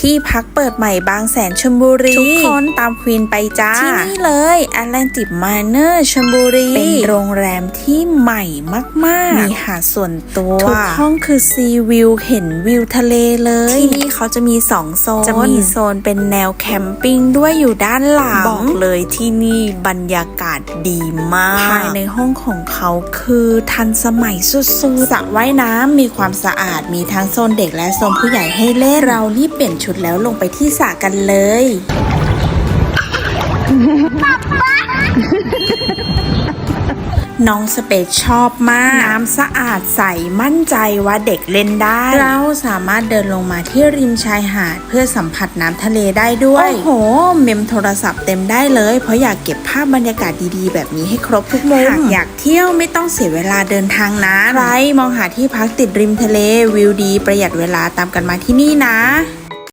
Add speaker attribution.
Speaker 1: ที่พักเปิดใหม่บางแสนชลบุรี ทุกคนตามควีนไปจ้า ที่นี่เลยแอตแลนติกมาเนอร์ชลบุรี เป็นโรงแรมที่ใหม่มากๆ มีหาดส่วนตัว ทุกห้องคือซีวิวเห็นวิวทะเลเลย ที่นี่เขาจะมี 2 โซน จะมีโซนเป็นแนวแคมปิ้งด้วยอยู่ด้านหลัง บอกเลยที่นี่บรรยากาศดีมาก ภายในห้องของเขาคือทันสมัยสุดๆสระว่ายน้ำมีความสะอาดมีทั้งโซนเด็กและโซนผู้ใหญ่ให้เล่นเรารีบเปลี่ยนชุดแล้วลงไปที่สระกันเลยน้องสเปซชอบมาก น้ำสะอาดใสมั่นใจว่าเด็กเล่นได้ เราสามารถเดินลงมาที่ริมชายหาด เพื่อสัมผัสน้ำทะเลได้ด้วย โอ้โห เมมโทรศัพท์เต็มได้เลย เพราะอยากเก็บภาพบรรยากาศดีๆ แบบนี้ให้ครบทุกมุมหากอยากเที่ยวไม่ต้องเสียเวลาเดินทางนะใครมองหาที่พักติดริมทะเลวิวดี ประหยัดเวลาตามกันมาที่นี่นะ